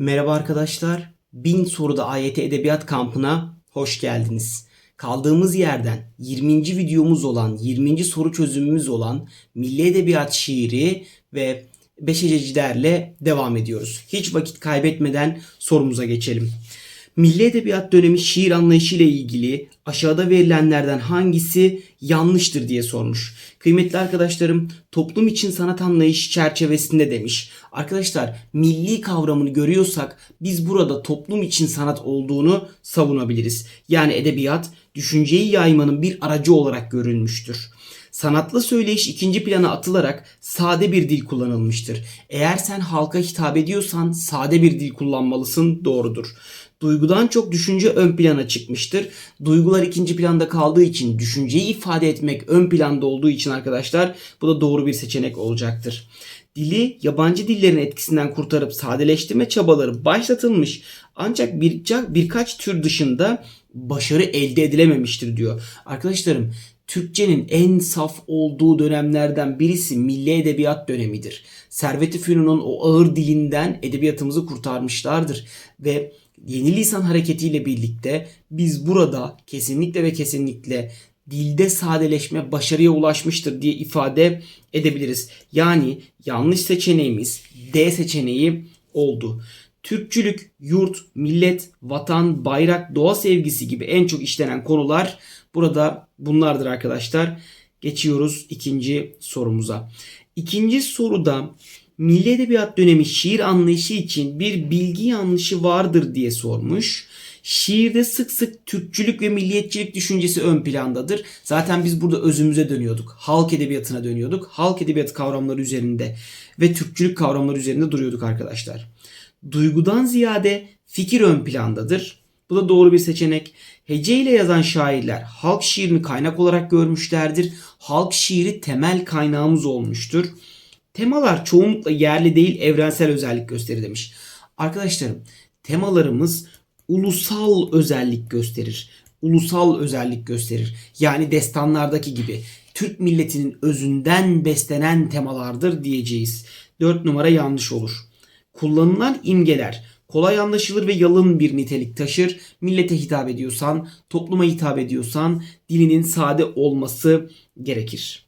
Merhaba arkadaşlar. Bin soruda AYT Edebiyat Kampı'na hoş geldiniz. Kaldığımız yerden 20. videomuz olan, 20. soru çözümümüz olan Milli Edebiyat şiiri ve Beşececilerle devam ediyoruz. Hiç vakit kaybetmeden sorumuza geçelim. Milli Edebiyat dönemi şiir anlayışı ile ilgili aşağıda verilenlerden hangisi yanlıştır diye sormuş. Kıymetli arkadaşlarım toplum için sanat anlayışı çerçevesinde demiş. Arkadaşlar milli kavramını görüyorsak biz burada toplum için sanat olduğunu savunabiliriz. Yani edebiyat düşünceyi yaymanın bir aracı olarak görülmüştür. Sanatlı söyleyiş ikinci plana atılarak sade bir dil kullanılmıştır. Eğer sen halka hitap ediyorsan sade bir dil kullanmalısın doğrudur. Duygudan çok düşünce ön plana çıkmıştır. Duygular ikinci planda kaldığı için düşünceyi ifade etmek ön planda olduğu için arkadaşlar bu da doğru bir seçenek olacaktır. Dili yabancı dillerin etkisinden kurtarıp sadeleştirme çabaları başlatılmış ancak bir, birkaç tür dışında başarı elde edilememiştir diyor. Arkadaşlarım Türkçenin en saf olduğu dönemlerden birisi milli edebiyat dönemidir. Servet-i Fünun'un o ağır dilinden edebiyatımızı kurtarmışlardır ve yeni lisan hareketiyle birlikte biz burada kesinlikle ve kesinlikle dilde sadeleşme başarıya ulaşmıştır diye ifade edebiliriz. Yani yanlış seçeneğimiz D seçeneği oldu. Türkçülük, yurt, millet, vatan, bayrak, doğa sevgisi gibi en çok işlenen konular burada bunlardır arkadaşlar. Geçiyoruz ikinci sorumuza. İkinci soruda Milli Edebiyat dönemi şiir anlayışı için bir bilgi yanlışı vardır diye sormuş. Şiirde sık sık Türkçülük ve milliyetçilik düşüncesi ön plandadır. Zaten biz burada özümüze dönüyorduk. Halk edebiyatına dönüyorduk. Halk edebiyatı kavramları üzerinde ve Türkçülük kavramları üzerinde duruyorduk arkadaşlar. Duygudan ziyade fikir ön plandadır. Bu da doğru bir seçenek. Hece ile yazan şairler halk şiirini kaynak olarak görmüşlerdir. Halk şiiri temel kaynağımız olmuştur. Temalar çoğunlukla yerli değil evrensel özellik gösterir demiş. Arkadaşlarım temalarımız ulusal özellik gösterir. Ulusal özellik gösterir. Yani destanlardaki gibi Türk milletinin özünden beslenen temalardır diyeceğiz. 4 numara yanlış olur. Kullanılan imgeler kolay anlaşılır ve yalın bir nitelik taşır. Millete hitap ediyorsan, topluma hitap ediyorsan dilinin sade olması gerekir.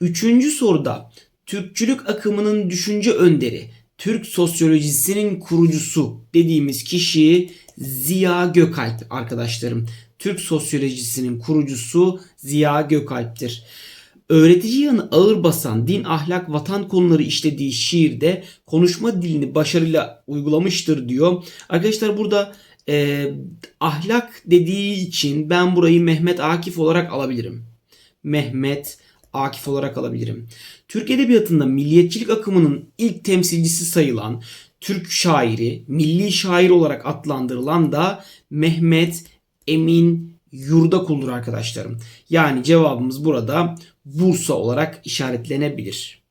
Üçüncü soruda Türkçülük akımının düşünce önderi, Türk sosyolojisinin kurucusu dediğimiz kişi Ziya Gökalp arkadaşlarım. Türk sosyolojisinin kurucusu Ziya Gökalp'tir. Öğretici yanı ağır basan din, ahlak, vatan konuları işlediği şiirde konuşma dilini başarıyla uygulamıştır diyor. Arkadaşlar burada e, ahlak dediği için ben burayı Mehmet Akif olarak alabilirim. Mehmet Akif olarak alabilirim. Türk Edebiyatı'nda milliyetçilik akımının ilk temsilcisi sayılan Türk şairi, milli şair olarak adlandırılan da Mehmet Emin Yurdakul'dur arkadaşlarım. Yani cevabımız burada Bursa olarak işaretlenebilir.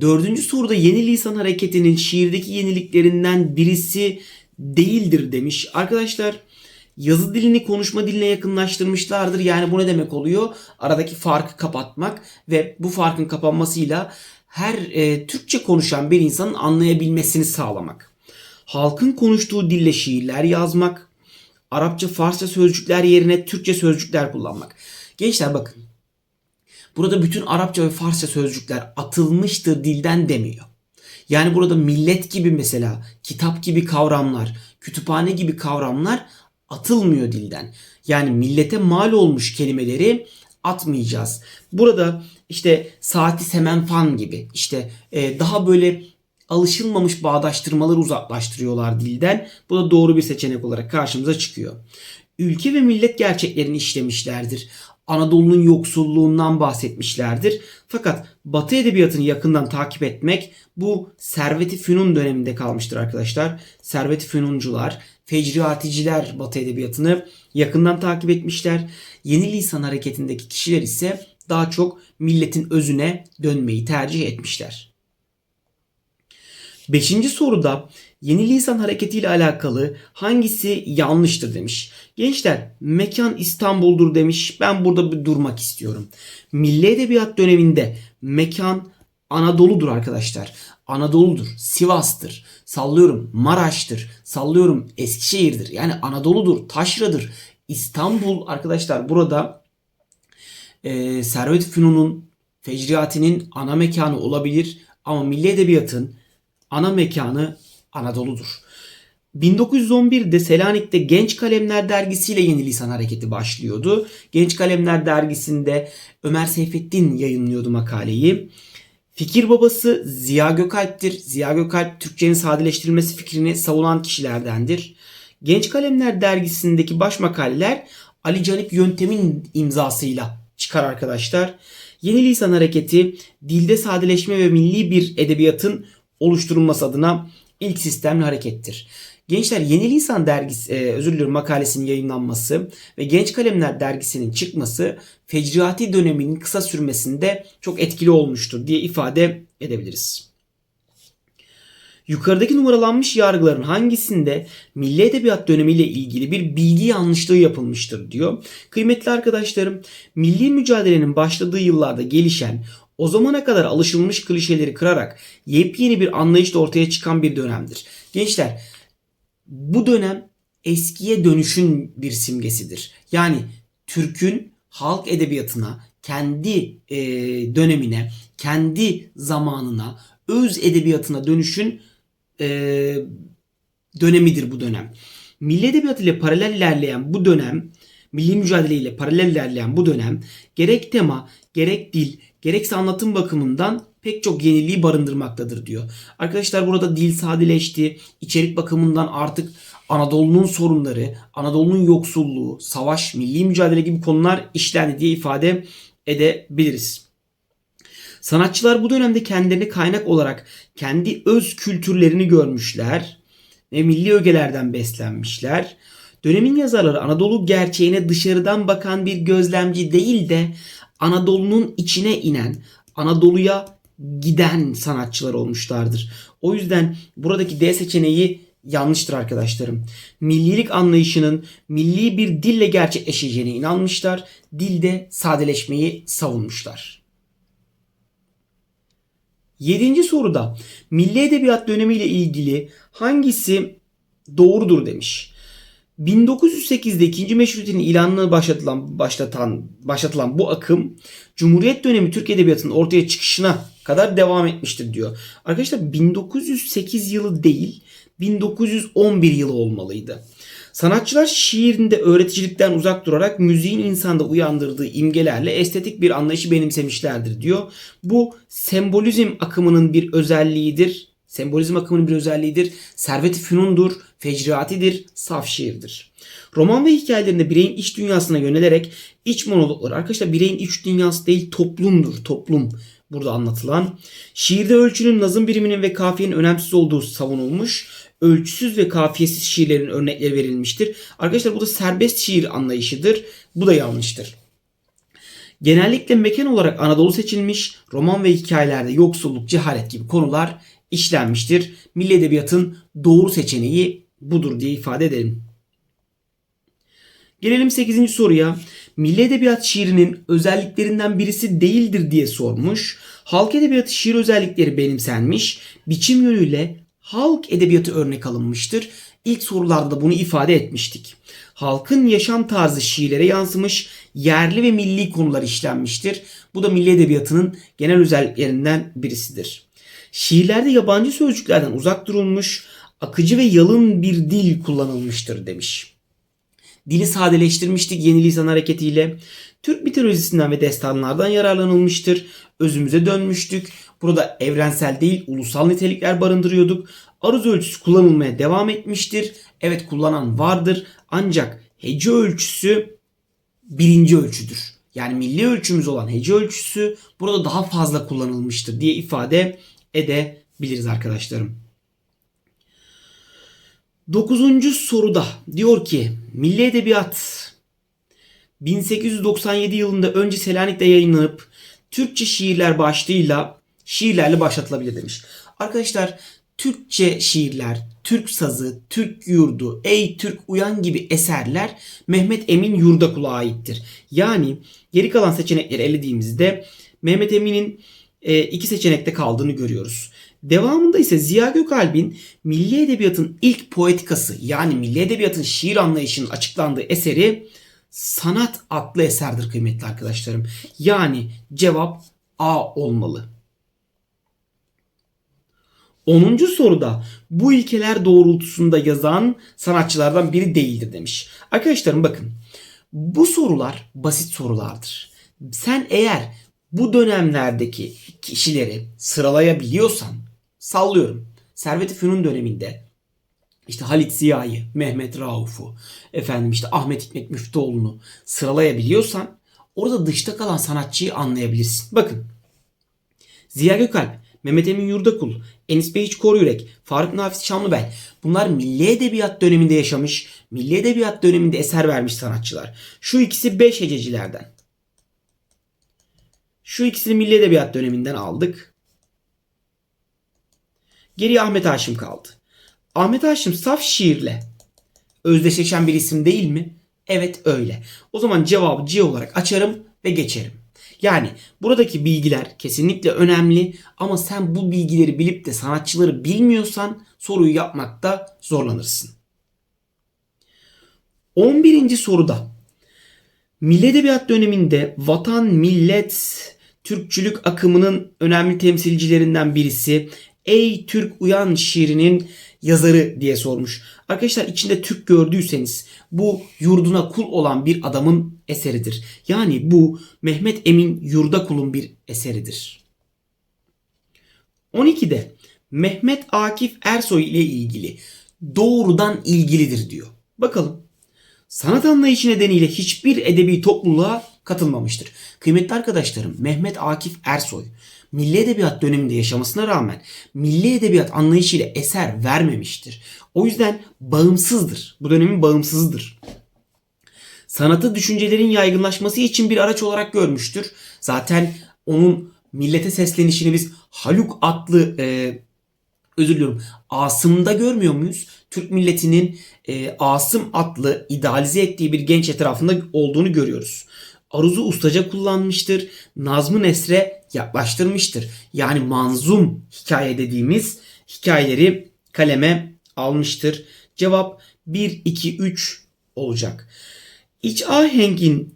Dördüncü soruda yeni lisan hareketinin şiirdeki yeniliklerinden birisi değildir demiş. Arkadaşlar yazı dilini konuşma diline yakınlaştırmışlardır. Yani bu ne demek oluyor? Aradaki farkı kapatmak ve bu farkın kapanmasıyla her e, Türkçe konuşan bir insanın anlayabilmesini sağlamak. Halkın konuştuğu dille şiirler yazmak, Arapça, Farsça sözcükler yerine Türkçe sözcükler kullanmak. Gençler bakın. Burada bütün Arapça ve Farsça sözcükler atılmıştır dilden demiyor. Yani burada millet gibi mesela kitap gibi kavramlar, kütüphane gibi kavramlar atılmıyor dilden. Yani millete mal olmuş kelimeleri atmayacağız. Burada işte saati semen fan gibi işte e, daha böyle alışılmamış bağdaştırmaları uzaklaştırıyorlar dilden. Bu da doğru bir seçenek olarak karşımıza çıkıyor. Ülke ve millet gerçeklerini işlemişlerdir. Anadolu'nun yoksulluğundan bahsetmişlerdir. Fakat Batı edebiyatını yakından takip etmek bu Servet-i Fünun döneminde kalmıştır arkadaşlar. Servet-i Fünuncular, Fecriaticiler Batı edebiyatını yakından takip etmişler. Yeni lisan hareketindeki kişiler ise daha çok milletin özüne dönmeyi tercih etmişler. Beşinci soruda yeni lisan hareketiyle alakalı hangisi yanlıştır demiş. Gençler mekan İstanbul'dur demiş. Ben burada bir durmak istiyorum. Milli Edebiyat döneminde mekan Anadolu'dur arkadaşlar. Anadolu'dur, Sivas'tır, sallıyorum Maraş'tır, sallıyorum Eskişehir'dir. Yani Anadolu'dur, Taşra'dır. İstanbul arkadaşlar burada e, Servet Fünun'un, Fecriati'nin ana mekanı olabilir. Ama Milli Edebiyat'ın ana mekanı Anadolu'dur. 1911'de Selanik'te Genç Kalemler dergisiyle Yeni Lisan Hareketi başlıyordu. Genç Kalemler dergisinde Ömer Seyfettin yayınlıyordu makaleyi. Fikir babası Ziya Gökalp'tir. Ziya Gökalp Türkçenin sadeleştirilmesi fikrini savunan kişilerdendir. Genç Kalemler dergisindeki baş makaleler Ali Canip Yöntem'in imzasıyla çıkar arkadaşlar. Yeni Lisan Hareketi dilde sadeleşme ve milli bir edebiyatın oluşturulması adına ilk sistemli harekettir. Gençler Yeni Lisan dergisi, e, özür diliyorum makalesinin yayınlanması ve Genç Kalemler dergisinin çıkması Fecriati döneminin kısa sürmesinde çok etkili olmuştur diye ifade edebiliriz. Yukarıdaki numaralanmış yargıların hangisinde milli edebiyat dönemiyle ilgili bir bilgi yanlışlığı yapılmıştır diyor. Kıymetli arkadaşlarım, milli mücadelenin başladığı yıllarda gelişen o zamana kadar alışılmış klişeleri kırarak yepyeni bir anlayışla ortaya çıkan bir dönemdir. Gençler bu dönem eskiye dönüşün bir simgesidir. Yani Türk'ün halk edebiyatına, kendi e, dönemine, kendi zamanına, öz edebiyatına dönüşün e, dönemidir bu dönem. Milli edebiyat ile paralel ilerleyen bu dönem, milli mücadele ile paralel ilerleyen bu dönem gerek tema, gerek dil, gerekse anlatım bakımından pek çok yeniliği barındırmaktadır diyor. Arkadaşlar burada dil sadeleşti. İçerik bakımından artık Anadolu'nun sorunları, Anadolu'nun yoksulluğu, savaş, milli mücadele gibi konular işlendi diye ifade edebiliriz. Sanatçılar bu dönemde kendilerini kaynak olarak kendi öz kültürlerini görmüşler ve milli ögelerden beslenmişler. Dönemin yazarları Anadolu gerçeğine dışarıdan bakan bir gözlemci değil de Anadolu'nun içine inen, Anadolu'ya giden sanatçılar olmuşlardır. O yüzden buradaki D seçeneği yanlıştır arkadaşlarım. Millilik anlayışının milli bir dille gerçekleşeceğine inanmışlar. Dilde sadeleşmeyi savunmuşlar. Yedinci soruda milli edebiyat dönemiyle ilgili hangisi doğrudur demiş. 1908'de ikinci meşrutiyetin ilanını başlatılan, başlatan, başlatılan bu akım Cumhuriyet dönemi Türk Edebiyatı'nın ortaya çıkışına kadar devam etmiştir diyor. Arkadaşlar 1908 yılı değil 1911 yılı olmalıydı. Sanatçılar şiirinde öğreticilikten uzak durarak müziğin insanda uyandırdığı imgelerle estetik bir anlayışı benimsemişlerdir diyor. Bu sembolizm akımının bir özelliğidir. Sembolizm akımının bir özelliğidir. Servet-i Fünun'dur, fecriatidir, saf şiirdir. Roman ve hikayelerinde bireyin iç dünyasına yönelerek iç monologları arkadaşlar bireyin iç dünyası değil toplumdur. Toplum burada anlatılan. Şiirde ölçünün, nazım biriminin ve kafiyenin önemsiz olduğu savunulmuş. Ölçüsüz ve kafiyesiz şiirlerin örnekleri verilmiştir. Arkadaşlar bu da serbest şiir anlayışıdır. Bu da yanlıştır. Genellikle mekan olarak Anadolu seçilmiş, roman ve hikayelerde yoksulluk, cehalet gibi konular işlenmiştir. Milli Edebiyat'ın doğru seçeneği budur diye ifade edelim. Gelelim 8. soruya. Milli Edebiyat şiirinin özelliklerinden birisi değildir diye sormuş. Halk Edebiyatı şiir özellikleri benimsenmiş. Biçim yönüyle halk edebiyatı örnek alınmıştır. İlk sorularda da bunu ifade etmiştik. Halkın yaşam tarzı şiirlere yansımış, yerli ve milli konular işlenmiştir. Bu da milli edebiyatının genel özelliklerinden birisidir. Şiirlerde yabancı sözcüklerden uzak durulmuş, akıcı ve yalın bir dil kullanılmıştır demiş. Dili sadeleştirmiştik yeni lisan hareketiyle. Türk mitolojisinden ve destanlardan yararlanılmıştır. Özümüze dönmüştük. Burada evrensel değil ulusal nitelikler barındırıyorduk. Aruz ölçüsü kullanılmaya devam etmiştir. Evet kullanan vardır. Ancak hece ölçüsü birinci ölçüdür. Yani milli ölçümüz olan hece ölçüsü burada daha fazla kullanılmıştır diye ifade edebiliriz arkadaşlarım. Dokuzuncu soruda diyor ki Milli Edebiyat 1897 yılında önce Selanik'te yayınlanıp Türkçe şiirler başlığıyla şiirlerle başlatılabilir demiş. Arkadaşlar Türkçe şiirler, Türk sazı, Türk yurdu, Ey Türk uyan gibi eserler Mehmet Emin Yurdakul'a aittir. Yani geri kalan seçenekleri elediğimizde Mehmet Emin'in iki seçenekte kaldığını görüyoruz. Devamında ise Ziya Gökalp'in Milli Edebiyatın ilk poetikası yani Milli Edebiyatın şiir anlayışının açıklandığı eseri Sanat adlı eserdir kıymetli arkadaşlarım. Yani cevap A olmalı. 10. soruda bu ilkeler doğrultusunda yazan sanatçılardan biri değildir demiş. Arkadaşlarım bakın bu sorular basit sorulardır. Sen eğer bu dönemlerdeki kişileri sıralayabiliyorsan sallıyorum. Servet-i Fünun döneminde işte Halit Ziya'yı, Mehmet Rauf'u, efendim işte Ahmet Hikmet Müftüoğlu'nu sıralayabiliyorsan orada dışta kalan sanatçıyı anlayabilirsin. Bakın Ziya Gökalp, Mehmet Emin Yurdakul, Enis Beyiç Koryürek, Faruk Nafiz Şamlıbel bunlar milli edebiyat döneminde yaşamış, milli edebiyat döneminde eser vermiş sanatçılar. Şu ikisi beş hececilerden. Şu ikisini milli edebiyat döneminden aldık. Geriye Ahmet Haşim kaldı. Ahmet Haşim saf şiirle özdeşleşen bir isim değil mi? Evet öyle. O zaman cevabı C olarak açarım ve geçerim. Yani buradaki bilgiler kesinlikle önemli ama sen bu bilgileri bilip de sanatçıları bilmiyorsan soruyu yapmakta zorlanırsın. 11. soruda Milli Edebiyat döneminde vatan, millet, Türkçülük akımının önemli temsilcilerinden birisi Ey Türk Uyan şiirinin yazarı diye sormuş. Arkadaşlar içinde Türk gördüyseniz bu yurduna kul olan bir adamın eseridir. Yani bu Mehmet Emin Yurdakul'un bir eseridir. 12'de Mehmet Akif Ersoy ile ilgili doğrudan ilgilidir diyor. Bakalım. Sanat anlayışı nedeniyle hiçbir edebi topluluğa katılmamıştır. Kıymetli arkadaşlarım Mehmet Akif Ersoy milli edebiyat döneminde yaşamasına rağmen milli edebiyat anlayışıyla eser vermemiştir. O yüzden bağımsızdır. Bu dönemin bağımsızıdır. Sanatı düşüncelerin yaygınlaşması için bir araç olarak görmüştür. Zaten onun millete seslenişini biz Haluk adlı e, özür diliyorum Asım'da görmüyor muyuz? Türk milletinin e, Asım adlı idealize ettiği bir genç etrafında olduğunu görüyoruz. Aruz'u ustaca kullanmıştır. Nazmı Nesre yaklaştırmıştır. Yani manzum hikaye dediğimiz hikayeleri kaleme almıştır. Cevap 1, 2, 3 olacak. İç ahengin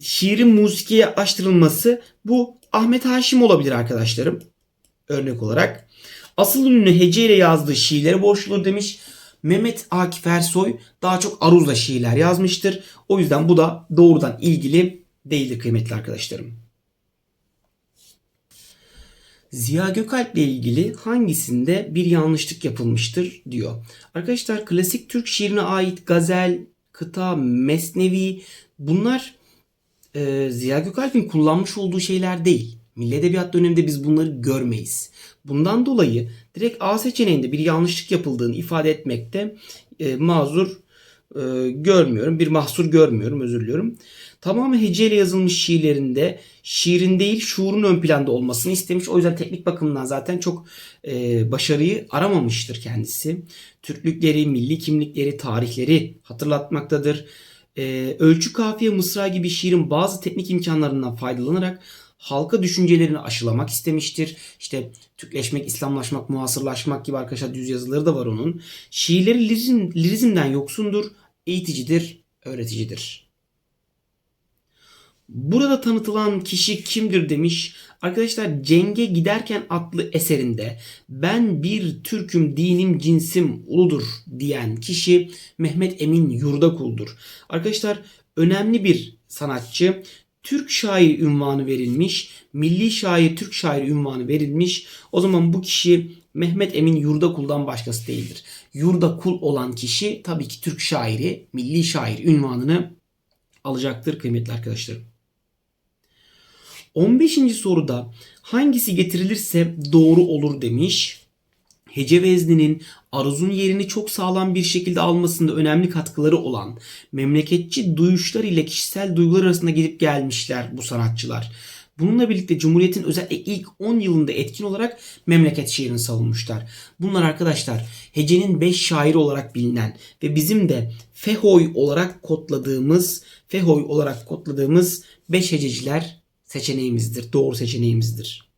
şiirin musikiye açtırılması bu Ahmet Haşim olabilir arkadaşlarım. Örnek olarak. Asıl ünlü heceyle yazdığı şiirleri borçludur demiş. Mehmet Akif Ersoy daha çok aruzla şiirler yazmıştır. O yüzden bu da doğrudan ilgili değildir kıymetli arkadaşlarım. Ziya Gökalp ile ilgili hangisinde bir yanlışlık yapılmıştır diyor. Arkadaşlar klasik Türk şiirine ait gazel, kıta, mesnevi bunlar e, Ziya Gökalp'in kullanmış olduğu şeyler değil. Milli Edebiyat döneminde biz bunları görmeyiz. Bundan dolayı direkt A seçeneğinde bir yanlışlık yapıldığını ifade etmekte e, mazur e, görmüyorum. Bir mahsur görmüyorum özür diliyorum. Tamamen heceyle yazılmış şiirlerinde şiirin değil şuurun ön planda olmasını istemiş. O yüzden teknik bakımdan zaten çok e, başarıyı aramamıştır kendisi. Türklükleri, milli kimlikleri, tarihleri hatırlatmaktadır. E, ölçü, kafiye, mısra gibi şiirin bazı teknik imkanlarından faydalanarak halka düşüncelerini aşılamak istemiştir. İşte Türkleşmek, İslamlaşmak, muhasırlaşmak gibi arkadaşlar düz yazıları da var onun. Şiirleri lirizm, lirizmden yoksundur, eğiticidir, öğreticidir. Burada tanıtılan kişi kimdir demiş. Arkadaşlar Cenge Giderken adlı eserinde ben bir Türk'üm dinim cinsim uludur diyen kişi Mehmet Emin Yurdakul'dur. Arkadaşlar önemli bir sanatçı. Türk şair ünvanı verilmiş. Milli şair, Türk şair ünvanı verilmiş. O zaman bu kişi Mehmet Emin Yurdakul'dan başkası değildir. Yurdakul olan kişi tabii ki Türk şairi, milli şair ünvanını alacaktır kıymetli arkadaşlarım. 15. soruda hangisi getirilirse doğru olur demiş. Hece vezninin aruzun yerini çok sağlam bir şekilde almasında önemli katkıları olan memleketçi duyuşlar ile kişisel duygular arasında gidip gelmişler bu sanatçılar. Bununla birlikte Cumhuriyet'in özellikle ilk 10 yılında etkin olarak memleket şiirini savunmuşlar. Bunlar arkadaşlar Hece'nin 5 şairi olarak bilinen ve bizim de Fehoy olarak kodladığımız Fehoy olarak kodladığımız 5 hececiler seçeneğimizdir. Doğru seçeneğimizdir.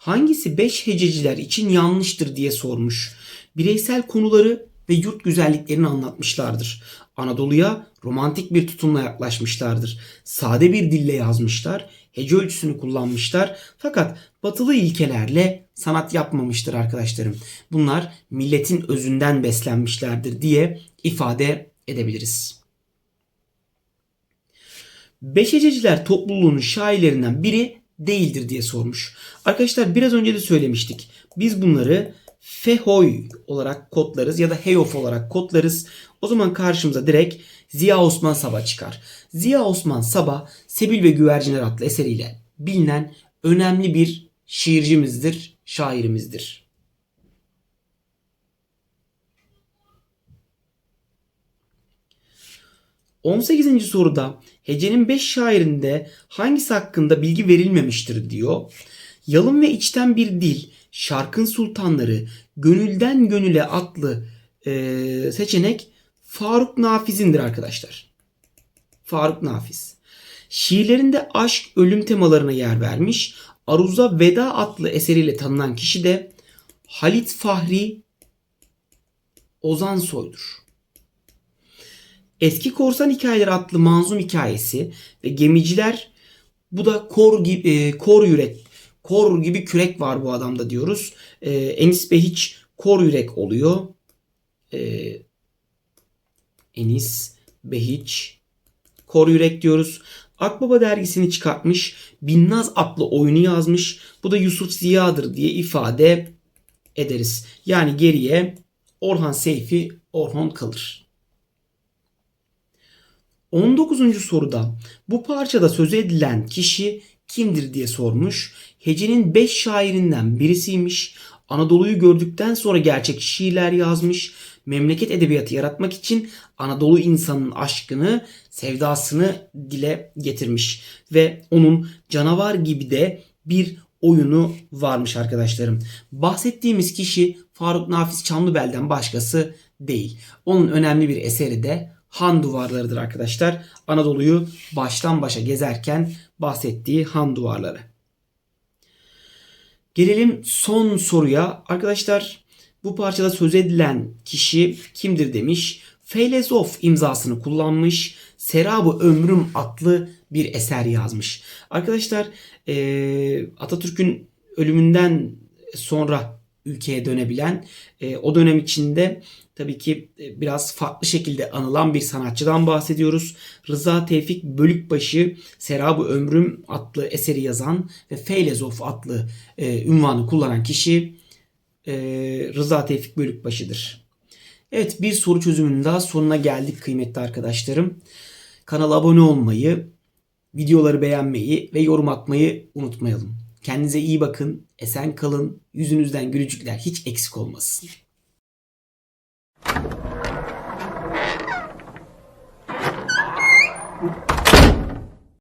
Hangisi 5 hececiler için yanlıştır diye sormuş. Bireysel konuları ve yurt güzelliklerini anlatmışlardır. Anadolu'ya romantik bir tutumla yaklaşmışlardır. Sade bir dille yazmışlar, hece ölçüsünü kullanmışlar fakat batılı ilkelerle sanat yapmamıştır arkadaşlarım. Bunlar milletin özünden beslenmişlerdir diye ifade edebiliriz. Beşececiler topluluğunun şairlerinden biri değildir diye sormuş. Arkadaşlar biraz önce de söylemiştik. Biz bunları Fehoy olarak kodlarız ya da Heyof olarak kodlarız. O zaman karşımıza direkt Ziya Osman Sabah çıkar. Ziya Osman Sabah Sebil ve Güvercinler adlı eseriyle bilinen önemli bir şiircimizdir, şairimizdir. ...18. soruda hecenin 5 şairinde hangisi hakkında bilgi verilmemiştir diyor. Yalın ve içten bir dil, şarkın sultanları, gönülden gönüle adlı e, seçenek Faruk Nafiz'indir arkadaşlar. Faruk Nafiz. Şiirlerinde aşk, ölüm temalarına yer vermiş. Aruza Veda adlı eseriyle tanınan kişi de Halit Fahri Ozan Soy'dur. Eski Korsan Hikayeleri adlı manzum hikayesi ve gemiciler bu da kor gibi e, kor yürek kor gibi kürek var bu adamda diyoruz. E, Enis Behiç kor yürek oluyor. E, Enis Behiç kor yürek diyoruz. Akbaba dergisini çıkartmış. Binnaz adlı oyunu yazmış. Bu da Yusuf Ziya'dır diye ifade ederiz. Yani geriye Orhan Seyfi Orhon kalır. 19. soruda bu parçada söz edilen kişi kimdir diye sormuş. Hece'nin 5 şairinden birisiymiş. Anadolu'yu gördükten sonra gerçek şiirler yazmış. Memleket edebiyatı yaratmak için Anadolu insanının aşkını, sevdasını dile getirmiş. Ve onun canavar gibi de bir oyunu varmış arkadaşlarım. Bahsettiğimiz kişi Faruk Nafiz Çamlıbel'den başkası değil. Onun önemli bir eseri de Han duvarlarıdır arkadaşlar. Anadolu'yu baştan başa gezerken bahsettiği han duvarları. Gelelim son soruya. Arkadaşlar bu parçada söz edilen kişi kimdir demiş. Feylezof imzasını kullanmış. Serabı Ömrüm adlı bir eser yazmış. Arkadaşlar Atatürk'ün ölümünden sonra ülkeye dönebilen o dönem içinde tabii ki biraz farklı şekilde anılan bir sanatçıdan bahsediyoruz. Rıza Tevfik Bölükbaşı Serabı Ömrüm adlı eseri yazan ve Feylezof adlı e, ünvanı kullanan kişi e, Rıza Tevfik Bölükbaşı'dır. Evet bir soru çözümünün daha sonuna geldik kıymetli arkadaşlarım. Kanala abone olmayı, videoları beğenmeyi ve yorum atmayı unutmayalım. Kendinize iyi bakın, esen kalın, yüzünüzden gülücükler hiç eksik olmasın.